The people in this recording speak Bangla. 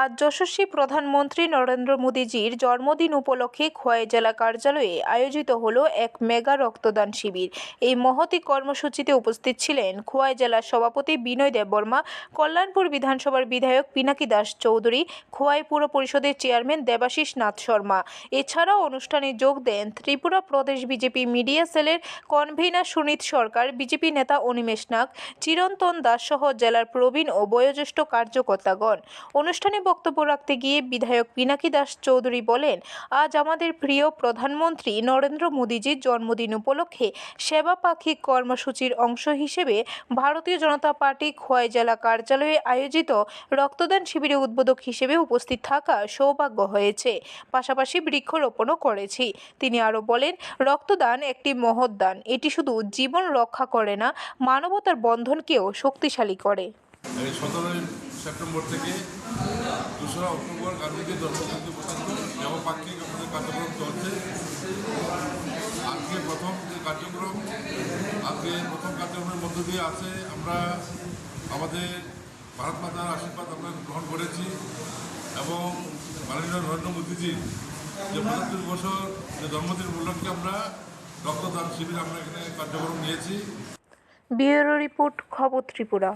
আজ যশস্বী প্রধানমন্ত্রী নরেন্দ্র মোদীজির জন্মদিন উপলক্ষে খোয়াই জেলা কার্যালয়ে আয়োজিত হল এক মেগা রক্তদান শিবির। এই মহতি কর্মসূচিতে উপস্থিত ছিলেন খোয়াই জেলার সভাপতি বিনয় দেববর্মা, কল্যাণপুর বিধানসভার বিধায়ক পিনাকি দাস চৌধুরী, খোয়াই পুর পরিষদের চেয়ারম্যান দেবাশিস নাথ শর্মা। এছাড়াও অনুষ্ঠানে যোগ দেন ত্রিপুরা প্রদেশ বিজেপি মিডিয়া সেলের কনভেনার সুনীত সরকার, বিজেপি নেতা অনিমেষ নাগ, চিরন্তন দাস সহ জেলার প্রবীণ ও বয়োজ্যেষ্ঠ কার্যকর্তাগণ। অনুষ্ঠানে বক্তব্য রাখতে গিয়ে বিধায়ক পিনাকি দাস চৌধুরী বলেন, আজ আমাদের প্রিয় প্রধানমন্ত্রী নরেন্দ্র মোদীজির জন্মদিন উপলক্ষে সেবা পাক্ষিক কর্মসূচির অংশ হিসেবে ভারতীয় জনতা পার্টি খোয়াই জেলা কার্যালয়ে আয়োজিত রক্তদান শিবিরে উদ্বোধক হিসেবে উপস্থিত থাকা সৌভাগ্য হয়েছে। পাশাপাশি বৃক্ষরোপণও করেছি। তিনি আরও বলেন, রক্তদান একটি মহৎ দান। এটি শুধু জীবন রক্ষা করে না, মানবতার বন্ধনকেও শক্তিশালী করে। সতেরোই সেপ্টেম্বর থেকে দোসরা অক্টোবর গান্ধীজির জন্মজয়ন্তী পর্যন্ত দেবপাক্ষিক আমাদের কার্যক্রম চলছে। আজকে প্রথম যে কার্যক্রম, আজকে প্রথম কার্যক্রমের মধ্য দিয়ে আছে আমরা আমাদের ভারত মাতার আশীর্বাদ আমরা গ্রহণ করেছি এবং মাননীয় নরেন্দ্র মোদীজির যে পঁচাত্তর বছর যে জন্মদিন উপলক্ষে আমরা রক্তদান শিবির আমরা এখানে কার্যক্রম নিয়েছি। ব্যুরো রিপোর্ট খবর ত্রিপুরা।